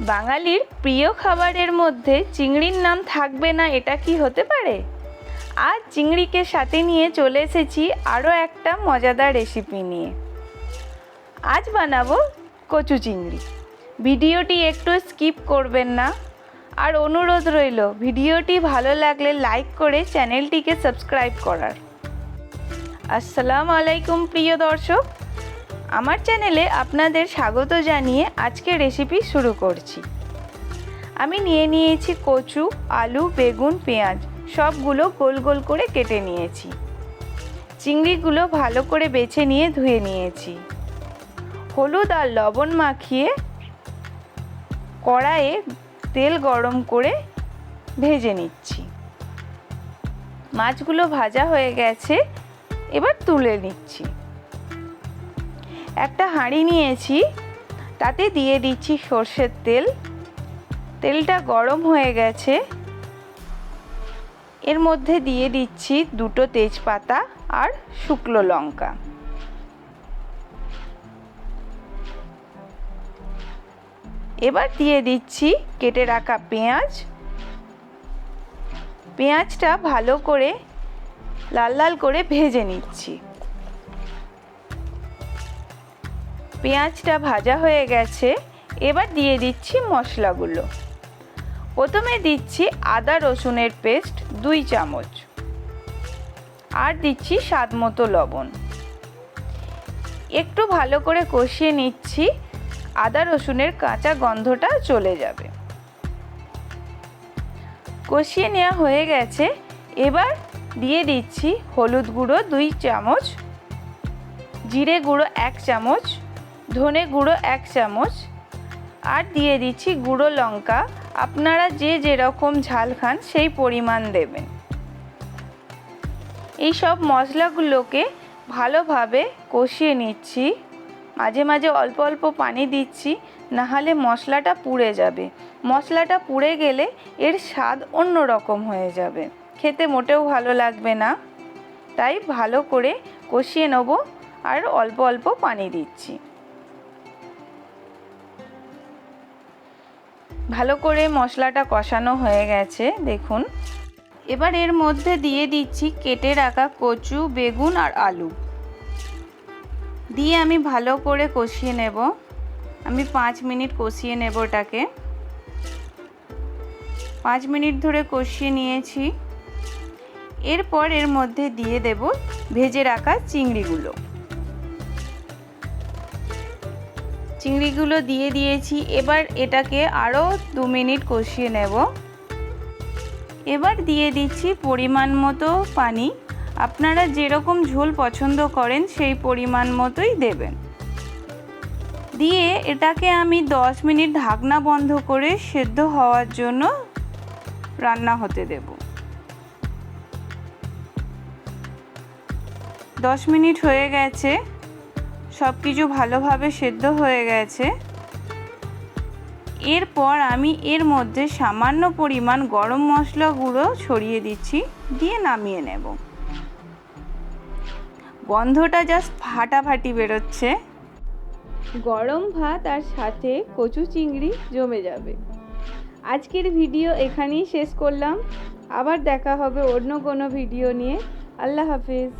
বাঙালির প্রিয় খাবারের মধ্যে চিংড়ির নাম থাকবে না, এটা কি হতে পারে? আজ চিংড়িকে সাথে নিয়ে চলে এসেছি আরও একটা মজাদার রেসিপি নিয়ে। আজ বানাবো কচু চিংড়ি। ভিডিওটি একটু স্কিপ করবেন না। আর অনুরোধ রইল, ভিডিওটি ভালো লাগলে লাইক করে চ্যানেলটিকে সাবস্ক্রাইব করার। আসসালামু আলাইকুম, প্রিয় দর্শক। আমার চ্যানেলে আপনাদের স্বাগত জানিয়ে আজকে রেসিপি শুরু করছি। আমি নিয়ে নিয়েছি কচু, আলু, বেগুন, পেঁয়াজ, সবগুলো গোল গোল করে কেটে নিয়েছি। চিংড়িগুলো ভালো করে বেছে নিয়ে ধুয়ে নিয়েছি। হলুদ আর লবণ মাখিয়ে কড়াইয়ে তেল গরম করে ভেজে নিচ্ছি। মাছগুলো ভাজা হয়ে গেছে, এবার তুলে নিচ্ছি। একটা হাঁড়ি নিয়েছি, তাতে দিয়ে দিচ্ছি সর্ষের তেল। তেলটা গরম হয়ে গেছে। এর মধ্যে দিয়ে দিচ্ছি দুটো তেজপাতা আর শুকনো লঙ্কা। এবার দিয়ে দিচ্ছি কেটে রাখা পেঁয়াজ। পেঁয়াজটা ভালো করে লাল লাল করে ভেজে নিচ্ছি। পেঁয়াজটা ভাজা হয়ে গেছে, এবার দিয়ে দিচ্ছি মশলাগুলো। প্রথমে দিচ্ছি আদা রসুনের পেস্ট দুই চামচ আর দিচ্ছি স্বাদ মতো লবণ। একটু ভালো করে কষিয়ে নিচ্ছি, আদা রসুনের কাঁচা গন্ধটা চলে যাবে। কষিয়ে নেওয়া হয়ে গেছে, এবার দিয়ে দিচ্ছি হলুদ গুঁড়ো দুই চামচ, জিরে গুঁড়ো এক চামচ ধনে গুঁড়ো এক চামচ, আর দিয়ে দিচ্ছি গুঁড়ো লঙ্কা। আপনারা যে যেরকম ঝাল খান সেই পরিমাণ দেবেন। এই সব মশলাগুলোকে ভালোভাবে কষিয়ে নিচ্ছি। মাঝে মাঝে অল্প অল্প পানি দিচ্ছি, নাহলে মশলাটা পুড়ে যাবে। মশলাটা পুড়ে গেলে এর স্বাদ অন্য রকম হয়ে যাবে। খেতে মোটেও ভালো লাগবে না। তাই ভালো করে কষিয়ে নেব, আর অল্প অল্প পানি দিচ্ছি। ভালো করে মশলাটা কষানো হয়ে গেছে, দেখুন। এবার এর মধ্যে দিয়ে দিচ্ছি কেটে রাখা কচু, বেগুন আর আলু। দিয়ে আমি ভালো করে কষিয়ে নেব। আমি পাঁচ মিনিট কষিয়ে নেব ওটাকে। পাঁচ মিনিট ধরে কষিয়ে নিয়েছি। এরপর এর মধ্যে দিয়ে দেব ভেজে রাখা চিংড়িগুলো। চিংড়িগুলো দিয়ে দিয়েছি। এবার এটাকে আরও দু মিনিট কষিয়ে নেব। এবার দিয়ে দিচ্ছি পরিমাণ মতো পানি। আপনারা যেরকম ঝোল পছন্দ করেন সেই পরিমাণ মতোই দেবেন। দিয়ে এটাকে আমি দশ মিনিট ঢাকনা বন্ধ করে সেদ্ধ হওয়ার জন্য রান্না হতে দেব। দশ মিনিট হয়ে গেছে। সব কিছু ভালোভাবে সেদ্ধ হয়ে গেছে। এরপর আমি এর মধ্যে সামান্য পরিমাণ গরম মশলা গুঁড়ো ছড়িয়ে দিচ্ছি, দিয়ে নামিয়ে নেব। গন্ধটা জাস্ট ফাটাফাটি বেরোচ্ছে। গরম ভাত আর সাথে কচু চিংড়ি জমে যাবে। আজকের ভিডিও এখানেই শেষ করলাম। আবার দেখা হবে অন্য কোনো ভিডিও নিয়ে। আল্লাহ হাফিজ।